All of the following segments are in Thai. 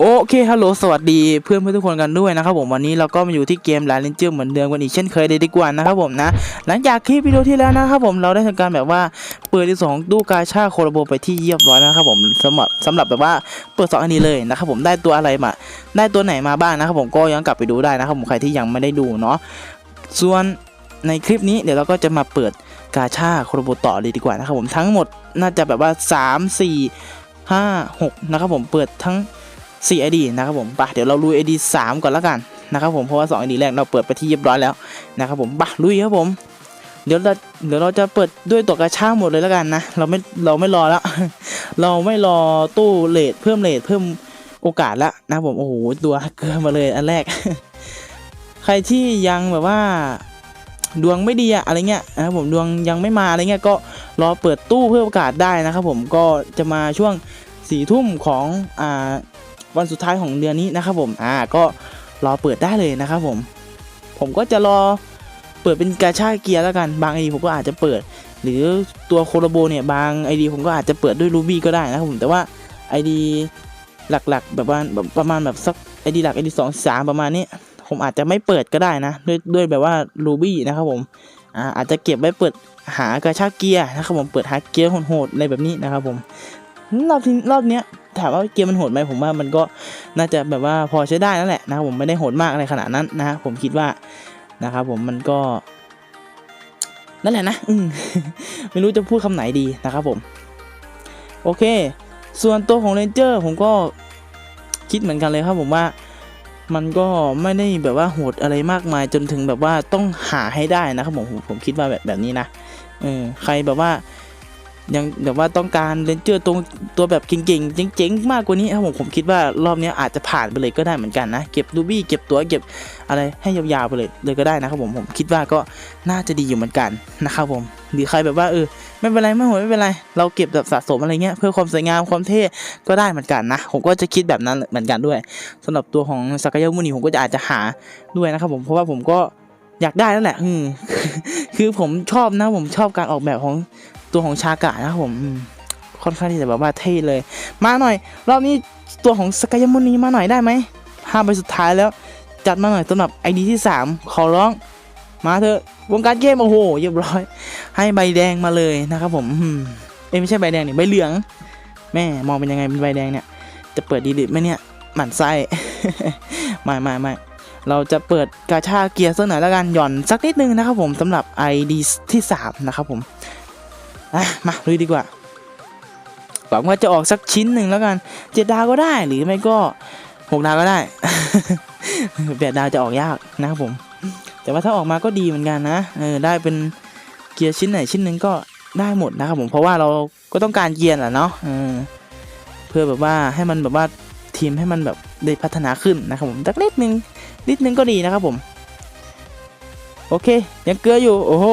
โอเค ฮัลโหล สวัสดีเพื่อนเพื่อนทุกคนกันด้วยนะครับผม วันนี้เราก็มาอยู่ที่เกม l ล n เลนเจอร์เหมือนเดิมกันอีกเช่นเคยเลยดีกว่านะครับผมนะ หลังจากคลิปวิดีโอที่แล้วนะครับผม เราได้ทำการแบบว่าเปิดที่สองตู้กาชาโคโรโบไปที่เรียบร้อยนะครับผมสำหรับสำหรับแบบว่าเปิดสองอันนี้เลยนะครับผม ได้ตัวอะไรมา ได้ตัวไหนมาบ้างนะครับผมก็ย้อนกลับไปดูได้นะครับผม ใครที่ยังไม่ได้ดูเนาะ ส่วนในคลิปนี้เดี๋ยวเราก็จะมาเปิดกาชาโคโรโบต่อเลยดีกว่านะครับผม ทั้งหมดน่าจะแบบว่า 3 4 5 6นะครับผม เปิดทั้ง 4 ID นะครับผมปะเดี๋ยวเราลุย ID 3 ก่อนแล้วกันนะครับผมเพราะว่า 2 ID แรกเราเปิดไปที่เรียบร้อยแล้วนะครับผมปะลุยครับผมเดี๋ยวเราเดี๋ยวเราจะเปิดด้วยตัวกระชางหมดเลยแล้วกันนะเราไม่เราไม่รอแล้ว เราไม่รอตู้เลทเพิ่มเลทเพิ่มโอกาสล้วนะครับผมโอ้โหตัวเกินมาเลยอันแรก ใครที่ยังแบบว่าดวงไม่ดีอะอะไรเงี้ยนะครับผมดวงยังไม่มาอะไรเงี้ยก็รอเปิดตู้เพิ่มโอกาสได้นะครับผมก็จะมาช่วงสี่ทุ่มของอ่า วันสุดท้ายของเดือนนี้นะครับผมอ่าก็รอเปิดได้เลยนะครับผม ผมก็จะรอเปิดเป็นกาชาเกียร์แล้วกันบางไอดีผมก็อาจจะเปิด หรือตัวโคโรโบเนี่ยบางไอดีผมก็อาจจะเปิดด้วยรูบี้ก็ได้นะครับผมแต่ว่าไอดีหลักๆ แบบว่าแบบประมาณแบบสักไอดีหลักไอดีสองสามประมาณนี้ผมอาจจะไม่เปิดก็ได้นะ ด้วยด้วยแบบว่ารูบี้นะครับผมอ่าอาจจะเก็บไว้เปิดหากาชากเกียร์นะครับผมเปิดหาเกียร์โหดๆอะไรแบบนี้นะครับผม รอบที่รอบเนี้ยถามว่าเกมมันโหดไหมผมว่ามันก็น่าจะแบบว่าพอใช้ได้นั่นแหละนะครับผมไม่ได้โหดมากอะไรขนาดนั้นนะ ผมคิดว่านะครับผมมันก็ นั่นแหละนะอืมไม่รู้จะพูดคำไหนดีนะครับผม โอเค ส่วนตัวของเรนเจอร์ผมก็คิดเหมือนกันเลยครับผมว่ามันก็ไม่ได้แบบว่าโหดอะไรมากมายจนถึงแบบว่าต้องหาให้ได้นะครับผมผมผมคิดว่าแบบแบบนี้นะเออใครแบบว่า ยังแบบว่าต้องการเลนเจอร์ตรงตัวแบบเก่งๆเจ๋งๆมากกว่านี้ครับผมผมคิดว่ารอบนี้อาจจะผ่านไปเลยก็ได้เหมือนกันนะ เก็บรูบี้เก็บตัวเก็บอะไรให้ยาวๆไปเลยเลยก็ได้นะครับผมผมคิดว่าก็น่าจะดีอยู่เหมือนกันนะครับผมหรือใครแบบว่าเออไม่เป็นไรไม่โหดไม่เป็นไร เราเก็บแบบสะสมอะไรเงี้ยเพื่อความสวยงามความเท่ก็ได้เหมือนกันนะผมก็จะคิดแบบนั้นเหมือนกันด้วยสำหรับตัวของสักยมุนีผมก็จะอาจจะหาด้วยนะครับผมเพราะว่าผมก็อยากได้นั่นแหละ อืมคือผมชอบนะผมชอบการออกแบบของ ตัวของชากะนะครับผมค่อนข้างที่จะแบบว่าเท่เลย มาหน่อย รอบนี้ตัวของสกายมุนีมาหน่อยได้ไหมห้าใบสุดท้ายแล้ว จัดมาหน่อยสำหรับไอดีที่ 3 ขอร้อง มาเถอะวงการเกมโอ้โหเรียบร้อย ให้ใบแดงมาเลยนะครับผมเอ้ไม่ใช่ใบแดงนี่ใบเหลือง แม่มองเป็นยังไงเป็นใบแดงเนี่ย จะเปิดดีๆไหมเนี่ยหมั่นไส้ไม่ไม่ไม่เราจะเปิดกาชาเกียร์สักหน่อยแล้วกันหย่อนสักนิดนึงนะครับผมสำหรับ ID ที่ 3 นะครับผม อะมาลุยดีกว่าหวังว่าจะออกสักชิ้นหนึ่งแล้วกันเจ็ดดาวก็ได้หรือไม่ก็หกดาวก็ได้แปดดาวจะออกยากนะครับผม แต่ว่าถ้าออกมาก็ดีเหมือนกันนะเออได้เป็นเกียร์ชิ้นไหนชิ้นหนึ่งก็ได้หมดนะครับผมเพราะว่าเราก็ต้องการเกียร์แหละเนาะเออเพื่อแบบว่าให้มันแบบว่าทีมให้มันแบบได้พัฒนาขึ้นนะครับผมสักนิดนึงนิดนึงก็ดีนะครับผม โอเค ยังเกลืออยู่ โอ้โห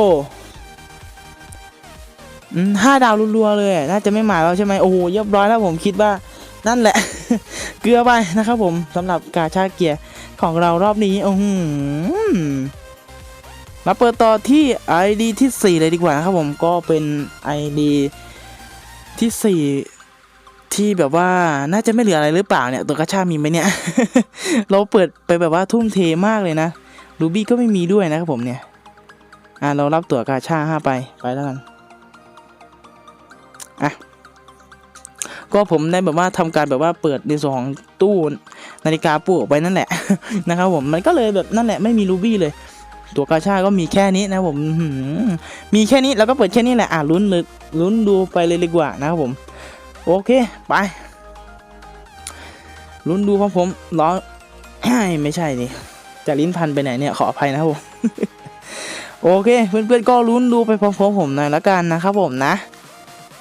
ห้าดาวรัวๆเลยน่าจะไม่มาแล้วใช่ไหมโอ้โหเรียบร้อยแล้วผมคิดว่านั่นแหละ เกลือไปนะครับผมสำหรับกาชาเกียร์ของเรารอบนี้โอ้โหมาเปิดต่อที่ ID ที่ 4 เลยดีกว่านะครับผมก็เป็น ID ที่ 4 ที่แบบว่าน่าจะไม่เหลืออะไรหรือเปล่าเนี่ย ตัวกระชามีไหมเนี่ย เราเปิดไปแบบว่าทุ่มเทมากเลยนะรูบี้ก็ไม่มีด้วยนะครับผมเนี่ย อ่าเรารับตัวกาชาห้าไปไปแล้วกัน ก็ผมได้แบบว่าทำการแบบว่าเปิดในส่วนของตู้นาฬิกาปูออกไปนั่นแหละนะครับผมมันก็เลยแบบนั่นแหละไม่มีรูบี้เลย ตัวกาชาก็มีแค่นี้นะผมมีแค่นี้แล้วก็เปิดแค่นี้แหละอะลุ้นเลยลุ้นดูไปเลยดีกว่านะครับผม โอเคไปลุ้นดูของผมรอไม่ใช่ดิจะลิ้นพันไปไหนเนี่ยขออภัยนะครับผมโอเค เพื่อนๆก็ลุ้นดูไปพร้อมๆผมหน่อยละกันนะครับผมนะ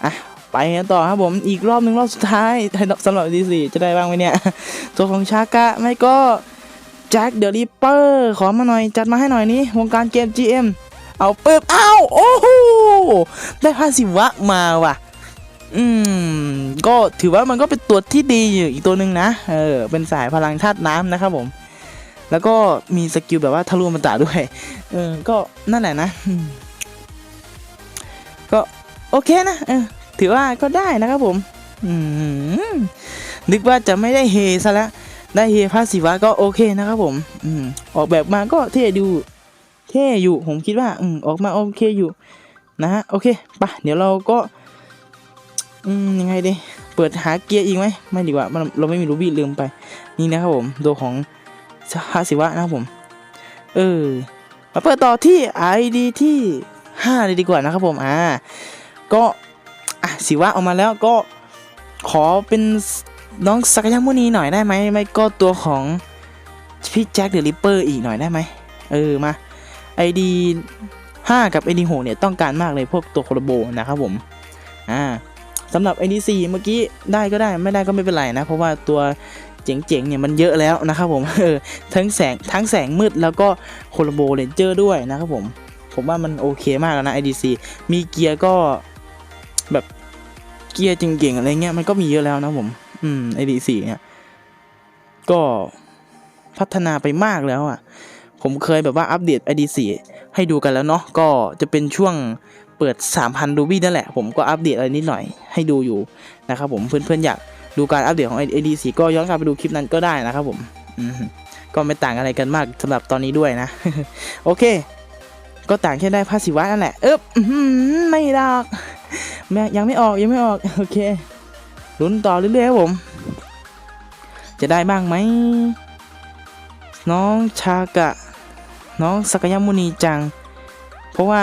อะ ไปกันต่อครับผมอีกรอบหนึ่งรอบสุดท้ายสำหรับดีสี่จะได้บ้างไหมเนี่ย ตัวของชากะไม่ก็แจ็คเดอะริปเปอร์ขอมาหน่อย จัดมาให้หน่อยนี้วงการเกม GM เอาปึ๊บอ้าวโอ้โหได้พาสิวะมาว่ะ อืม ก็ถือว่ามันก็เป็นตัวที่ดีอยู่อีกตัวหนึ่งนะ เออ เป็นสายพลังธาตุน้ำนะครับผม แล้วก็มีสกิลแบบว่าทะลุมันตาด้วย เออ ก็นั่นแหละนะ ก็โอเคนะ เออ ถือว่าก็ได้นะครับผมนึกว่าจะไม่ได้เฮซะแล้วได้เฮพาสิวะก็โอเคนะครับผม อืม ออกแบบมาก็เท่ดูเท่อยู่ผมคิดว่า อืม ออกมาโอเคอยู่ นะฮะโอเคไปะเดี๋ยวเราก็ อืมยังไงดีเปิดหาเกียร์อีกไหมไม่ดีกว่ามันเราไม่มีรูบี้ลืมไป นี่นะครับผมตัวของพาสิวะนะครับผม เออมาเปิดต่อที่ ID ที่5เลยดีกว่านะครับผมอ่าก็ อะสิวะออกมาแล้วก็ขอเป็นน้องสักยมุนีหน่อยได้ไหมไม่ก็ตัวของพี่แจ็คเดอะริปเปอร์อีกหน่อยได้ไหมเออมา ID 5 กับ ID 6เนี่ยต้องการมากเลยพวกตัวโคโลโบนะครับผมอ่าสำหรับ ID 4เมื่อกี้ได้ก็ได้ไม่ได้ก็ไม่เป็นไรนะ เพราะว่าตัวเจ๋งๆเนี่ยมันเยอะแล้วนะครับผมเออทั้งแสงทั้งแสงมืดแล้วก็โคโลโบเลนเจอร์ด้วยนะครับผม ผมว่ามันโอเคมากแล้วนะ IDC มีเกียร์ก็ แบบเกียร์จริงๆอะไรเงี้ยมันก็มีเยอะแล้วนะผม อืม IDC เนี่ย ก็พัฒนาไปมากแล้วอะ ผมเคยแบบว่าอัปเดต IDC ให้ดูกันแล้วเนาะก็จะเป็นช่วงเปิด 3,000รูบี้นั่นแหละ ผมก็อัปเดตอะไรนิดหน่อยให้ดูอยู่นะครับผมเพื่อนๆอยากดูการอัปเดตของ IDC ก็ย้อนกลับไปดูคลิปนั้นก็ได้นะครับผมอืมก็ไม่ต่างอะไรกันมากสำหรับตอนนี้ด้วยนะ โอเค ก็ต่างแค่ได้ภาษีวะนั่นแหละ เอ๊บอื้อหือไม่ดอก แม่ยังไม่ออกยังไม่ออกโอเคลุ้นต่อเรื่อยๆครับผม จะได้บ้างไหมน้องชากะ น้องสักยมุนีจัง เพราะว่า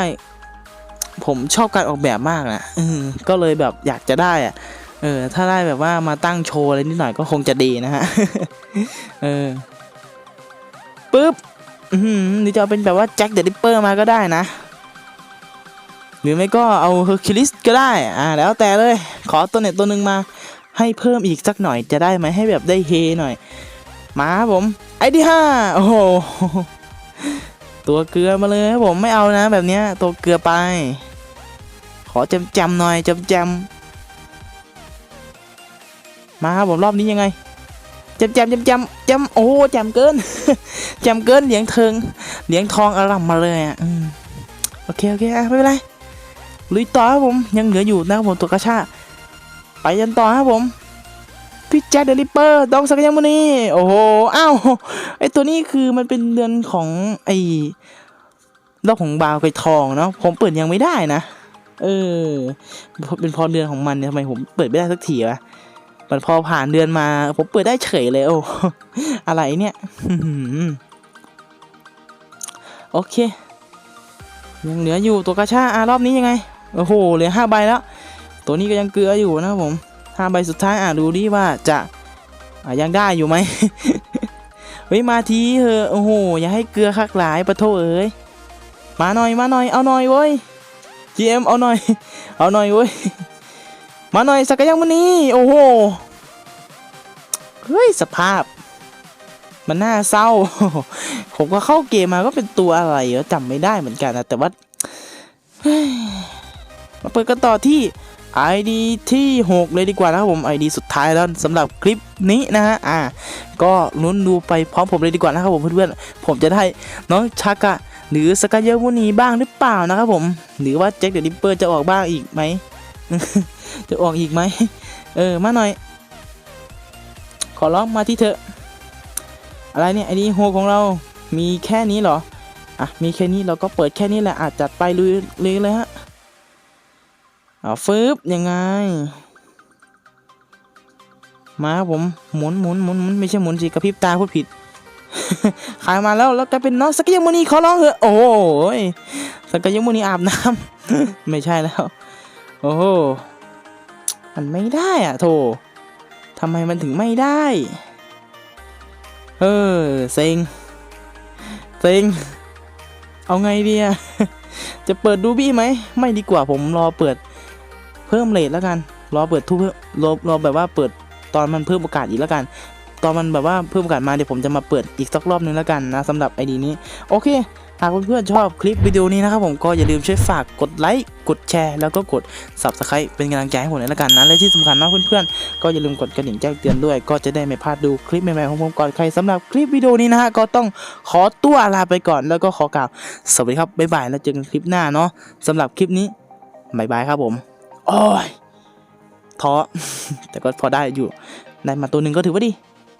ผมชอบการออกแบบมากนะอืมก็เลยแบบอยากจะได้อะเออ ถ้าได้แบบว่ามาตั้งโชว์อะไรนิดหน่อยก็คงจะดีนะฮะ เออปึ๊บหรือจะเอาเป็นแบบว่าแจ็คเดอะริปเปอร์มาก็ได้นะ หรือไม่ก็เอาเฮอร์คิลิสก็ได้อ่าแล้วแต่เลย ขอตัวเน็ตตัวหนึ่งมา ให้เพิ่มอีกสักหน่อยจะได้ไหมให้แบบได้เฮหน่อย มาผมไอที่ห้าโอ้โหตัวเกลือมาเลยผมไม่เอานะแบบเนี้ยตัวเกลือไป ขอจำจำหน่อยจำจำมาครับผมรอบนี้ยังไงจำจำจำจำจำโอ้จำเกินจำเกินเหลียงเทิงเหลียงทองอารามมาเลยอะโอเคโอเคอะไม่เป็นไร ลุยต่อครับผมยังเหลืออยู่นะครับผมตัวกระชาไปยันต่อครับผมพี่แจ็คเดลิเปอร์ดองสักยังมุนีโอ้โหอ้าวไอตัวนี้คือมันเป็นเดือนของไอรอบของบาวไกทองเนาะผมเปิดยังไม่ได้นะเออเป็นพอเดือนของมันเนี่ยทำไมผมเปิดไม่ได้สักทีวะมันพอผ่านเดือนมา ผมเปิดได้เฉยเลยโอ้อะไรเนี่ยโอเคยังเหลืออยู่ตัวกระชาอะรอบนี้ยังไง โอ้โหเหลือห้าใบแล้ว ตัวนี้ก็ยังเกลืออยู่นะครับผมห้าใบสุดท้ายอะดูดิว่าจะอยังได้อยู่ไหมเฮ้ยมาทีเถอะโอ้โหอย่าให้เกลือคักหลายปะโถเอ้ยมาหน่อยมาหน่อยเอาหน่อยเว้ย GM เอาหน่อย เอาหน่อยเว้ยมาหน่อยสักยังมันนี้โอ้โหเฮ้ยสภาพ มันน่าเศร้า ผมก็เข้าเกมมาก็เป็นตัวอะไรวะจำไม่ได้เหมือนกันนะแต่ว่า มาเปิดกันต่อที่ ID ที่ 6 เลยดีกว่านะครับผม ID สุดท้ายแล้วสำหรับคลิปนี้นะฮะอ่า ก็ลุ้นดูไปพร้อมผมเลยดีกว่านะครับผมเพื่อนๆผมจะได้น้องชากะหรือสกายเยวุนีบ้างหรือเปล่านะครับผม หรือว่าแจ็คเดอะริปเปอร์จะออกบ้างอีกไหมจะออกอีกไหมเออมาหน่อย ขอร้องมาที่เถออะไรเนี่ยไอ้นี่โฮของเรามีแค่นี้เหรออะมีแค่นี้เราก็เปิดแค่นี้แหละอาจจัดไปลุยเลยเลยฮะ เอาฟึบยังไง มาครับผมหมุนหมุนหมุนหมุนไม่ใช่หมุนสิกระพริบตาพูดผิด ขายมาแล้วแล้วกลายเป็นน้องสกายมุนีขอร้องเถอะโอ้ยสกายมุนีอาบน้ำ ไม่ใช่แล้ว โอ้โหมันไม่ได้อะโถทำไมมันถึงไม่ได้ เออเซ็งเซ็งเอาไงดีอะจะเปิดดูบี้ไหม ไม่ดีกว่าผมรอเปิด เพิ่มเลทแล้วกัน รอเปิดทุกเพิ่มรอรอแบบว่าเปิดตอนมันเพิ่มโอกาสอีกแล้วกัน ตอนมันแบบว่าเพิ่มโอกาสมาเดี๋ยวผมจะมาเปิดอีกสักรอบนึงแล้วกันนะสำหรับไอดีนี้ โอเคหากเพื่อนๆชอบคลิปวิดีโอนี้นะครับผมก็อย่าลืมช่วยฝากกดไลค์กดแชร์แล้วก็กด subscribe เป็นกำลังใจให้ผมเลยล้วกันนะ และที่สำคัญนะเพื่อนๆก็อย่าลืมกดกระดิ่งแจ้งเตือนด้วย ก็จะได้ไม่พลาดดูคลิปใหม่ๆของผมก่อนใครสำหรับคลิปวิดีโอนี้นะฮะก็ต้องขอตัวลาไปก่อนแล้วก็ขอกล่าวสวัสดีครับบ๊ายบายแล้วเจอกันคลิปหน้าเนาะสำหรับคลิปนี้บ๊ายบายครับผม โอ้ยท้อแต่ก็พอได้อยู่ได้มาตัวหนึ่งก็ถือว่าดี